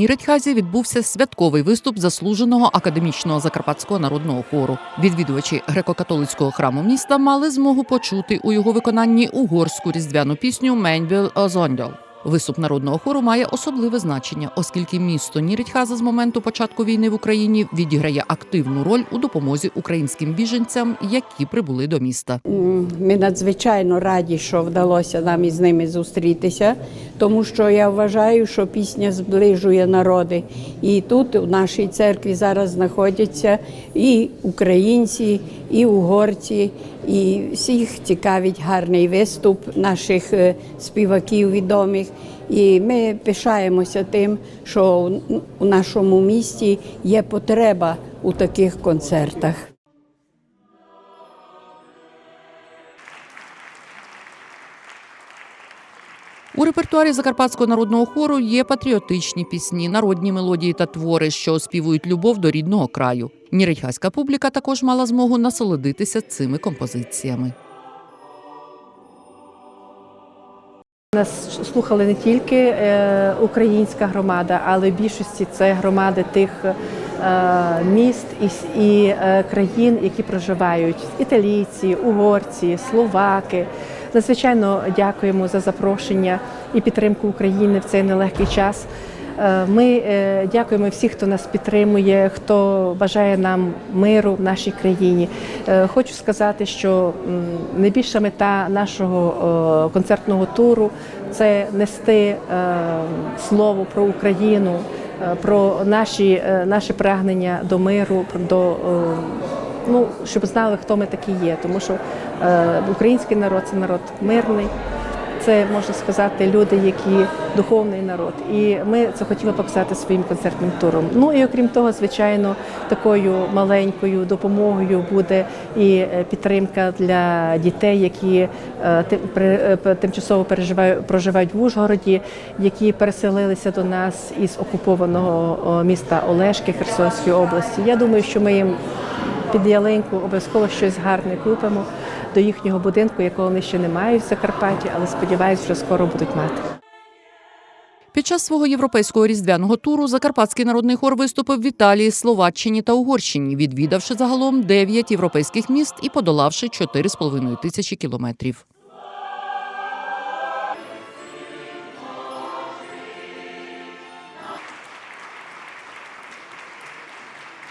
Ніредьхазі відбувся святковий виступ заслуженого академічного закарпатського народного хору. Відвідувачі греко-католицького храму міста мали змогу почути у його виконанні угорську різдвяну пісню Менбіл Озондьол. Виступ народного хору має особливе значення, оскільки місто Нірідхаза з моменту початку війни в Україні відіграє активну роль у допомозі українським біженцям, які прибули до міста. Ми надзвичайно раді, що вдалося нам із ними зустрітися, тому що я вважаю, що пісня зближує народи. І тут у нашій церкві зараз знаходяться і українці, і угорці, і всіх цікавить гарний виступ наших е, співаків відомих. І ми пишаємося тим, що у нашому місті є потреба у таких концертах. У репертуарі закарпатського народного хору є патріотичні пісні, народні мелодії та твори, що оспівують любов до рідного краю. Ніридьгаська публіка також мала змогу насолодитися цими композиціями. Нас слухали не тільки е, українська громада, але в більшості це громади тих е, міст і, е, країн, які проживають італійці, угорці, словаки. Надзвичайно дякуємо за запрошення і підтримку України в цей нелегкий час. Е, Ми е, дякуємо всім, хто нас підтримує, хто бажає нам миру в нашій країні. Е, Хочу сказати, що найбільша мета нашого концертного туру це нести слово про Україну, про наші, наші прагнення до миру, до ну, щоб знали, хто ми такі є. Тому що український народ це народ мирний. Це можна сказати люди, які духовний народ, і ми це хотіли показати своїм концертним туром. Ну і окрім того, звичайно, такою маленькою допомогою буде і е, підтримка для дітей, які е, е, тимчасово переживають проживають в Ужгороді, які переселилися до нас із окупованого міста Олешки Херсонської області. Я думаю, що ми їм під ялинку обов'язково щось гарне купимо до їхнього будинку, якого вони ще не мають в Закарпатті, але сподіваюся, що скоро будуть мати. Під час свого європейського різдвяного туру Закарпатський народний хор виступив в Італії, Словаччині та Угорщині, відвідавши загалом 9 європейських міст і подолавши 4,5 тисячі кілометрів.